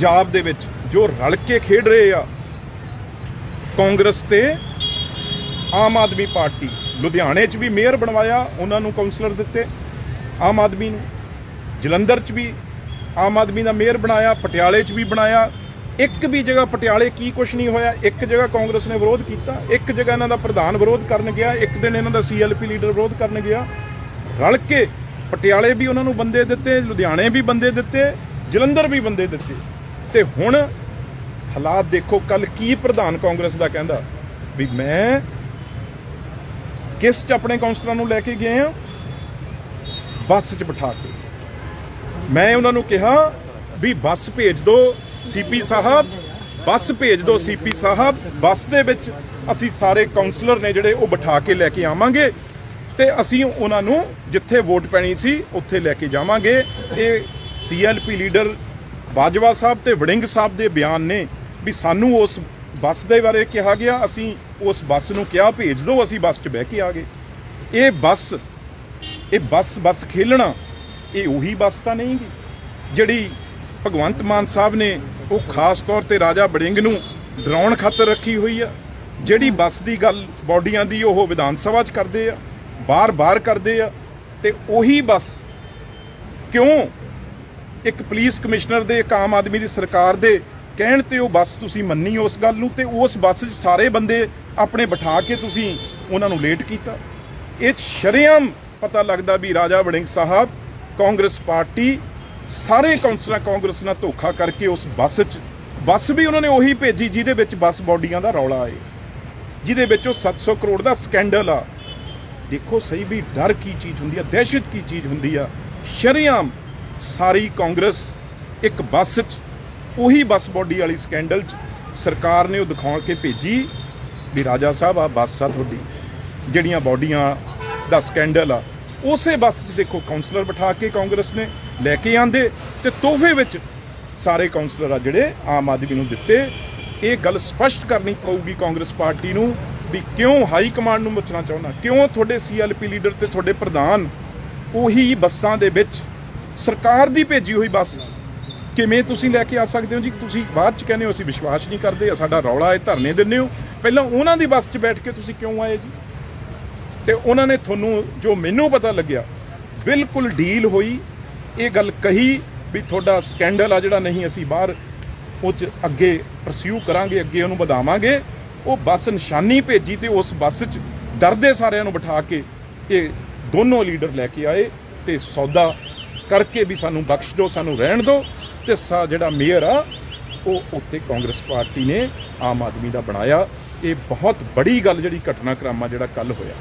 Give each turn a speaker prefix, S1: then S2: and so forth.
S1: ਪੰਜਾਬ ਦੇ ਵਿੱਚ ਜੋ ਰਲ ਕੇ ਖੇਡ ਰਹੇ ਆ, ਕਾਂਗਰਸ ਤੇ ਆਮ ਆਦਮੀ ਪਾਰਟੀ, ਲੁਧਿਆਣੇ 'ਚ ਵੀ ਮੇਅਰ ਬਣਵਾਇਆ, ਉਹਨਾਂ ਨੂੰ ਕਾਉਂਸਲਰ ਦਿੱਤੇ ਆਮ ਆਦਮੀ ਨੂੰ। ਜਲੰਧਰ 'ਚ ਵੀ ਆਮ ਆਦਮੀ ਦਾ ਮੇਅਰ ਬਣਾਇਆ, ਪਟਿਆਲੇ 'ਚ ਵੀ ਬਣਾਇਆ। ਇੱਕ ਵੀ ਜਗ੍ਹਾ ਪਟਿਆਲੇ ਕੀ ਕੁਝ ਨਹੀਂ ਹੋਇਆ, ਇੱਕ ਜਗ੍ਹਾ ਕਾਂਗਰਸ ਨੇ ਵਿਰੋਧ ਕੀਤਾ, ਇੱਕ ਜਗ੍ਹਾ ਇਹਨਾਂ ਦਾ ਪ੍ਰਧਾਨ ਵਿਰੋਧ ਕਰਨ ਗਿਆ, ਇੱਕ ਦਿਨ ਇਹਨਾਂ ਦਾ ਸੀਐਲਪੀ ਲੀਡਰ ਵਿਰੋਧ ਕਰਨ ਗਿਆ। ਰਲ ਕੇ ਪਟਿਆਲੇ ਵੀ ਉਹਨਾਂ ਨੂੰ ਬੰਦੇ ਦਿੱਤੇ, ਲੁਧਿਆਣੇ ਵੀ ਬੰਦੇ ਦਿੱਤੇ, ਜਲੰਧਰ ਵੀ ਬੰਦੇ ਦਿੱਤੇ। ਤੇ ਹੁਣ ਹਾਲਾਤ ਦੇਖੋ ਕੱਲ ਕੀ ਪ੍ਰਧਾਨ ਕਾਂਗਰਸ ਦਾ ਕਹਿੰਦਾ ਵੀ ਮੈਂ ਕਿਸ ਚ ਆਪਣੇ ਕਾਉਂਸਲਰਾਂ ਨੂੰ ਲੈ ਕੇ ਗਏ ਆ? ਬੱਸ 'ਚ ਬਿਠਾ ਕੇ। ਮੈਂ ਉਹਨਾਂ ਨੂੰ ਕਿਹਾ ਵੀ ਬੱਸ ਭੇਜ ਦਿਓ ਸੀਪੀ ਸਾਹਿਬ, ਬੱਸ ਭੇਜ ਦਿਓ ਸੀਪੀ ਸਾਹਿਬ, ਬੱਸ ਦੇ ਵਿੱਚ ਅਸੀਂ ਸਾਰੇ ਕਾਉਂਸਲਰ ਨੇ ਜਿਹੜੇ ਉਹ ਬਿਠਾ ਕੇ ਲੈ ਕੇ ਆਵਾਂਗੇ ਤੇ ਅਸੀਂ ਉਹਨਾਂ ਨੂੰ ਜਿੱਥੇ ਵੋਟ ਪੈਣੀ ਸੀ, ਉੱਥੇ ਲੈ ਕੇ ਜਾਵਾਂਗੇ। ਇਹ ਸੀਐਲਪੀ ਲੀਡਰ ਬਾਜਵਾ ਸਾਹਿਬ ਤੇ ਵੜਿੰਗ ਸਾਹਿਬ ਦੇ ਬਿਆਨ ਨੇ ਵੀ ਸਾਨੂੰ ਉਸ ਬੱਸ ਦੇ ਬਾਰੇ ਕਿਹਾ ਗਿਆ, ਅਸੀਂ ਉਸ ਬੱਸ ਨੂੰ ਕਿਹਾ, ਭੇਜ ਦਿਓ, ਅਸੀਂ ਬੱਸ 'ਚ ਬਹਿ ਕੇ ਆ ਗਏ। ਇਹ ਬੱਸ ਇਹ ਬੱਸ ਬੱਸ ਖੇਲਣਾ, ਇਹ ਉਹੀ ਬੱਸ ਤਾਂ ਨਹੀਂ ਗੀ, ਜਿਹੜੀ ਭਗਵੰਤ ਮਾਨ ਸਾਹਿਬ ਨੇ ਉਹ ਖਾਸ ਤੌਰ ਤੇ ਰਾਜਾ ਬੜਿੰਗ ਨੂੰ ਡਰਾਉਣ ਖਾਤਰ ਰੱਖੀ ਹੋਈ ਆ, ਜਿਹੜੀ ਬੱਸ ਦੀ ਗੱਲ ਬਾਡੀਆਂ ਦੀ ਉਹ ਵਿਧਾਨ ਸਭਾ 'ਚ ਕਰਦੇ ਆ, ਬਾਰ-ਬਾਰ ਕਰਦੇ ਆ, ਤੇ ਉਹੀ ਬੱਸ ਕਿਉਂ ਇੱਕ ਪੁਲਿਸ ਕਮਿਸ਼ਨਰ ਦੇ, ਇੱਕ ਆਮ ਆਦਮੀ ਦੀ ਸਰਕਾਰ ਦੇ ਕਹਿਣ ਤੇ ਉਹ ਬੱਸ ਤੁਸੀਂ ਮੰਨੀ ਉਸ ਗੱਲ ਨੂੰ ਤੇ ਉਸ ਬੱਸ 'ਚ ਸਾਰੇ ਬੰਦੇ ਆਪਣੇ ਬਿਠਾ ਕੇ ਤੁਸੀਂ ਉਹਨਾਂ ਨੂੰ ਲੇਟ ਕੀਤਾ। ਇਹ ਸ਼ਰੇਆਮ ਪਤਾ ਲੱਗਦਾ ਵੀ ਰਾਜਾ ਵੜਿੰਗ ਸਾਹਿਬ, ਕਾਂਗਰਸ ਪਾਰਟੀ, ਸਾਰੇ ਕਾਉਂਸਲਰ ਕਾਂਗਰਸ ਨਾਲ ਧੋਖਾ ਕਰਕੇ ਉਸ ਬੱਸ 'ਚ, ਬੱਸ ਵੀ ਉਹਨਾਂ ਨੇ ਉਹੀ ਭੇਜੀ ਜਿਹਦੇ ਵਿੱਚ ਬੱਸ ਬਾਡੀਆਂ ਦਾ ਰੌਲਾ ਆਏ। ਜਿਹਦੇ ਵਿੱਚ ਉਹ 700 ਕਰੋੜ ਦਾ ਸਕੈਂਡਲ ਆ। ਦੇਖੋ ਸਹੀ ਵੀ ਡਰ ਕੀ ਚੀਜ਼ ਹੁੰਦੀ ਆ, ਦਹਿਸ਼ਤ ਕੀ ਚੀਜ਼ ਹੁੰਦੀ ਆ। ਸ਼ਰੇਆਮ ਸਾਰੀ ਕਾਂਗਰਸ ਇੱਕ ਬੱਸ 'ਚ, ਉਹੀ ਬੱਸ ਬੋਡੀ ਵਾਲੀ ਸਕੈਂਡਲ 'ਚ ਸਰਕਾਰ ਨੇ ਉਹ ਦਿਖਾਉਣ ਕੇ ਭੇਜੀ ਵੀ ਰਾਜਾ ਸਾਹਿਬ ਆ ਬੱਸ ਆ ਤੁਹਾਡੀ, ਜਿਹੜੀਆਂ ਬਾਡੀਆਂ ਦਾ ਸਕੈਂਡਲ ਆ। ਉਸੇ ਬੱਸ 'ਚ ਦੇਖੋ ਕਾਉਂਸਲਰ ਬਿਠਾ ਕੇ ਕਾਂਗਰਸ ਨੇ ਲੈ ਕੇ ਆਂਦੇ ਤੇ ਤੋਹਫੇ ਵਿੱਚ ਸਾਰੇ ਕਾਉਂਸਲਰ ਆ ਜਿਹੜੇ ਆਮ ਆਦਮੀ ਨੂੰ ਦਿੱਤੇ। ਇਹ ਗੱਲ ਸਪਸ਼ਟ ਕਰਨੀ ਪਊਗੀ ਕਾਂਗਰਸ ਪਾਰਟੀ ਨੂੰ ਵੀ ਕਿਉਂ ਹਾਈ ਕਮਾਂਡ ਨੂੰ ਮੁੱਚਣਾ ਚਾਹੁੰਦਾ, ਕਿਉਂ ਤੁਹਾਡੇ ਸੀਐਲਪੀ ਲੀਡਰ ਤੇ ਤੁਹਾਡੇ ਪ੍ਰਧਾਨ ਉਹੀ ਬੱਸਾਂ ਦੇ ਵਿੱਚ ਸਰਕਾਰ ਦੀ ਭੇਜੀ ਹੋਈ ਬੱਸ ਕਿਵੇਂ ਤੁਸੀਂ ਲੈ ਕੇ ਆ ਸਕਦੇ ਹੋ ਜੀ? ਤੁਸੀਂ ਬਾਅਦ 'ਚ ਕਹਿੰਦੇ ਹੋ ਅਸੀਂ ਵਿਸ਼ਵਾਸ ਨਹੀਂ ਕਰਦੇ ਸਾਡਾ ਰੌਲਾ ਹੈ ਧਰਨੇ ਦਿੰਦੇ ਹੋ। ਪਹਿਲਾਂ ਉਹਨਾਂ ਦੀ ਬੱਸ 'ਚ ਬੈਠ ਕੇ ਤੁਸੀਂ ਕਿਉਂ ਆਏ ਜੀ? ਤੇ ਉਹਨਾਂ ਨੇ ਤੁਹਾਨੂੰ ਜੋ ਮੈਨੂੰ ਪਤਾ ਲੱਗਿਆ, ਬਿਲਕੁਲ ਡੀਲ ਹੋਈ। ਇਹ ਗੱਲ ਕਹੀ ਵੀ ਤੁਹਾਡਾ ਸਕੈਂਡਲ ਆ ਜਿਹੜਾ ਨਹੀਂ ਅਸੀਂ ਬਾਹਰ ਉਹ 'ਚ ਅੱਗੇ ਪਰਸਿਊ ਕਰਾਂਗੇ, ਅੱਗੇ ਉਹਨੂੰ ਵਧਾਵਾਂਗੇ। ਉਹ ਬੱਸ ਨਿਸ਼ਾਨੀ ਭੇਜੀ ਤੇ ਉਸ ਬੱਸ 'ਚ ਡਰਦੇ ਸਾਰਿਆਂ ਨੂੰ ਬਿਠਾ ਕੇ ਇਹ ਦੋਨੋਂ ਲੀਡਰ ਲੈ ਕੇ ਆਏ ਤੇ ਸੌਦਾ ਕਰਕੇ ਵੀ ਸਾਨੂੰ ਬਖਸ਼ ਦਿਓ, ਸਾਨੂੰ ਰਹਿਣ ਦਿਓ ਤੇ ਸਾ ਜਿਹੜਾ ਮੇਅਰ ਆ, ਉਹ ਉੱਥੇ ਕਾਂਗਰਸ ਪਾਰਟੀ ਨੇ ਆਮ ਆਦਮੀ ਦਾ ਬਣਾਇਆ। ਇਹ ਬਹੁਤ ਬੜੀ ਗੱਲ ਜਿਹੜੀ ਘਟਨਾਕ੍ਰਮ ਆ ਜਿਹੜਾ ਕੱਲ ਹੋਇਆ।